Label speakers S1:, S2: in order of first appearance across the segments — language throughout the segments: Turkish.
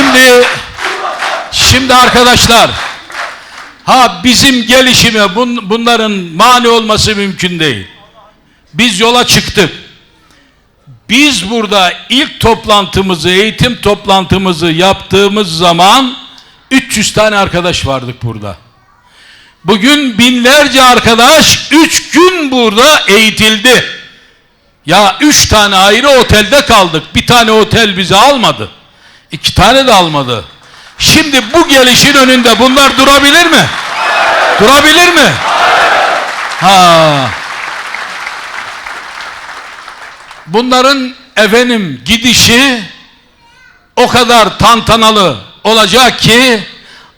S1: Şimdi şimdi arkadaşlar ha bizim gelişime bun- bunların mani olması mümkün değil. Biz yola çıktık. Biz burada ilk toplantımızı, eğitim toplantımızı yaptığımız zaman 300 tane arkadaş vardık burada. Bugün binlerce arkadaş 3 gün burada eğitildi. Ya 3 tane ayrı otelde kaldık. Bir tane otel bizi almadı. İki tane de almadı. Şimdi bu gelişin önünde bunlar durabilir mi? Durabilir mi? Ha. Bunların efendim gidişi o kadar tantanalı olacak ki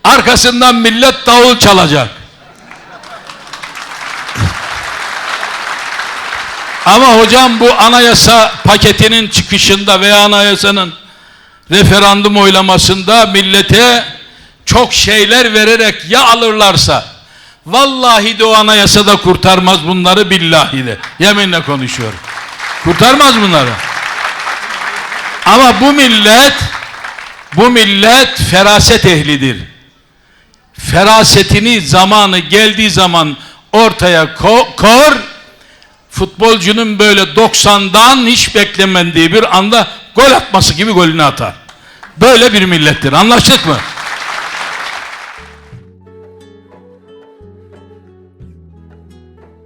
S1: arkasından millet davul çalacak. Ama hocam bu anayasa paketinin çıkışında veya anayasanın referandum oylamasında millete çok şeyler vererek ya alırlarsa vallahi de o anayasada kurtarmaz bunları billahi de. Yeminle konuşuyorum. Kurtarmaz bunları. Ama bu millet bu millet feraset ehlidir. Ferasetini zamanı geldiği zaman ortaya ko- kor futbolcunun böyle 90'dan hiç beklenmediği bir anda gol atması gibi golünü atar. Böyle bir millettir. Anlaştık mı?